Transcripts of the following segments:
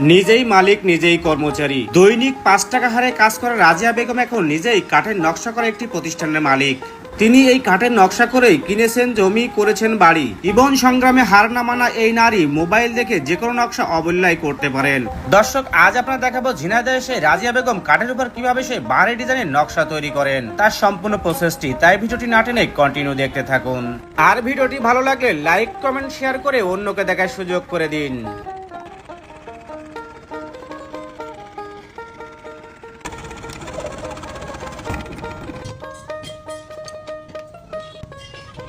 নিজেই মালিক, নিজেই কর্মচারী। দৈনিক পাঁচ টাকা হারে কাজ করা রাজিয়া বেগম এখন নিজেই কাঠের নকশা করা একটি প্রতিষ্ঠানের মালিক। তিনি এই কাঠের নকশা করেই কিনেছেন, জমি করেছেন, বাড়ি। ইবন সংগ্রামে হার না মানা এই নারী মোবাইল দেখে যে কোনো নকশা অবল্যায় করতে পারেন। দর্শক, আজ আপনার দেখাবো ঝিনাইদহ এসে রাজিয়া বেগম কাঠের উপর কীভাবে সে বাড়ি ডিজাইনের নকশা তৈরি করেন, তার সম্পূর্ণ প্রসেসটি। তাই ভিডিওটি না টেনে কন্টিনিউ দেখতে থাকুন। আর ভিডিওটি ভালো লাগলে লাইক কমেন্ট শেয়ার করে অন্যকে দেখার সুযোগ করে দিন।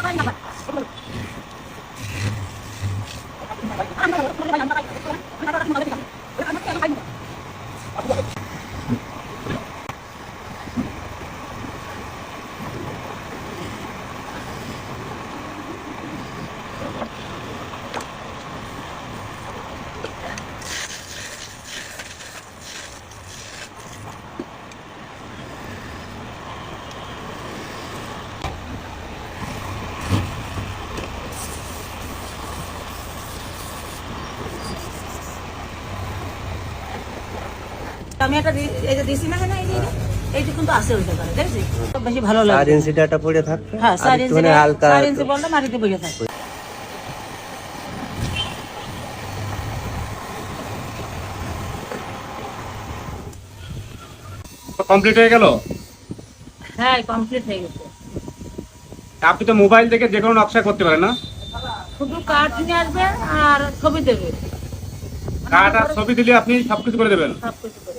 Thank you. আমি একটা দি- এই যে দিছি না কেন? এই যে এইটা কিন্তু আছে ওই জায়গায় দেখছি বেশি ভালো লাগে। পড়ে থাকবে। হ্যাঁ ইঞ্চি হালকা ইঞ্চি মাটিতে কমপ্লিট হয়ে গেল? হ্যাঁ কমপ্লিট হয়ে গেছে। আপনি তো মোবাইল থেকে যে কোনো নকশা করতে পারেন না? শুধু কাঠ নিয়ে আসবেন আর ছবি দেবে কাঠ আর ছবি দিলে আপনি সবকিছু করে দেবেন? সব কিছু করে